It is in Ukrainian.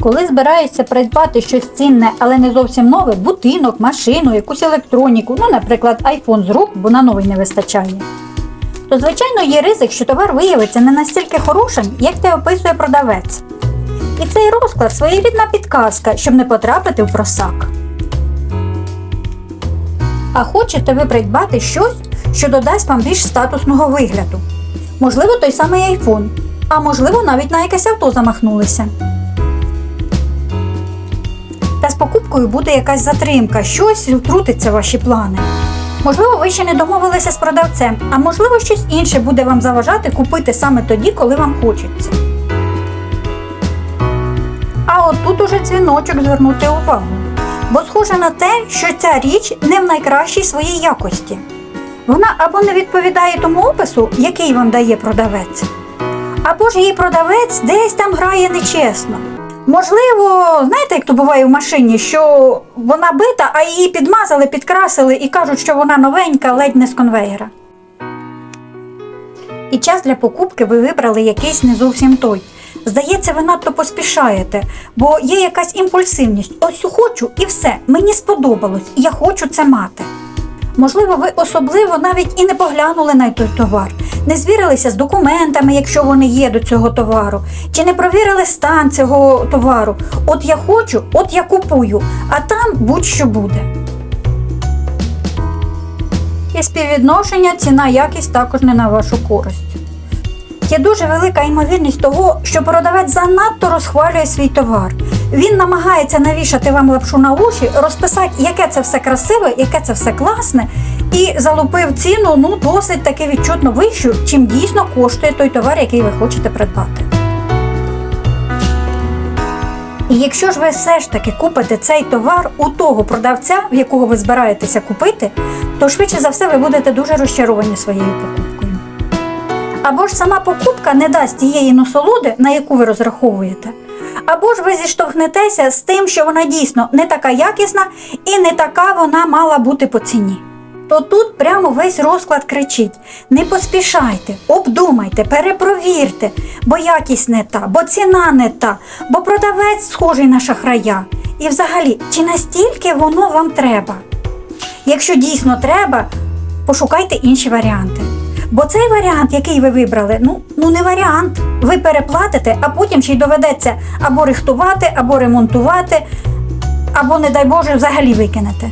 Коли збираєшся придбати щось цінне, але не зовсім нове, будинок, машину, якусь електроніку, ну, наприклад, айфон з рук, бо на новий не вистачає, то звичайно є ризик, що товар виявиться не настільки хорошим, як те описує продавець. І цей розклад своєрідна підказка, щоб не потрапити в просак. А хочете ви придбати щось, що додасть вам більш статусного вигляду. Можливо, той самий айфон, а можливо, навіть на якесь авто замахнулися. Покупкою буде якась затримка, щось втрутиться в ваші плани. Можливо, ви ще не домовилися з продавцем, а можливо, щось інше буде вам заважати купити саме тоді, коли вам хочеться. А от тут уже дзвіночок звернути увагу. Бо схоже на те, що ця річ не в найкращій своїй якості. Вона або не відповідає тому опису, який вам дає продавець, або ж її продавець десь там грає нечесно. Можливо, знаєте, як то буває в машині, що вона бита, а її підмазали, підкрасили і кажуть, що вона новенька, ледь не з конвейера. І час для покупки ви вибрали якийсь не зовсім той. Здається, ви надто поспішаєте, бо є якась імпульсивність. Ось хочу і все, мені сподобалось, я хочу це мати. Можливо, ви особливо навіть і не поглянули на той товар, не звірилися з документами, якщо вони є до цього товару, чи не провірили стан цього товару. От я хочу, от я купую, а там будь-що буде. І співвідношення ціна якість також не на вашу користь. Є дуже велика ймовірність того, що продавець занадто розхвалює свій товар. Він намагається навішати вам лапшу на уші, розписати, яке це все красиве, яке це все класне, і залупив ціну ну досить таки відчутно вищу, чим дійсно коштує той товар, який ви хочете придбати. І якщо ж ви все ж таки купите цей товар у того продавця, в якого ви збираєтеся купити, то швидше за все ви будете дуже розчаровані своєю покупкою. Або ж сама покупка не дасть тієї насолоди, на яку ви розраховуєте. Або ж ви зіштовхнетеся з тим, що вона дійсно не така якісна і не така вона мала бути по ціні. То тут прямо весь розклад кричить: не поспішайте, обдумайте, перепровірте, бо якість не та, бо ціна не та, бо продавець схожий на шахрая. І взагалі, чи настільки воно вам треба? Якщо дійсно треба, пошукайте інші варіанти. Бо цей варіант, який ви вибрали, ну, ну не варіант. Ви переплатите, а потім ще й доведеться або рихтувати, або ремонтувати, або, не дай Боже, взагалі викинете.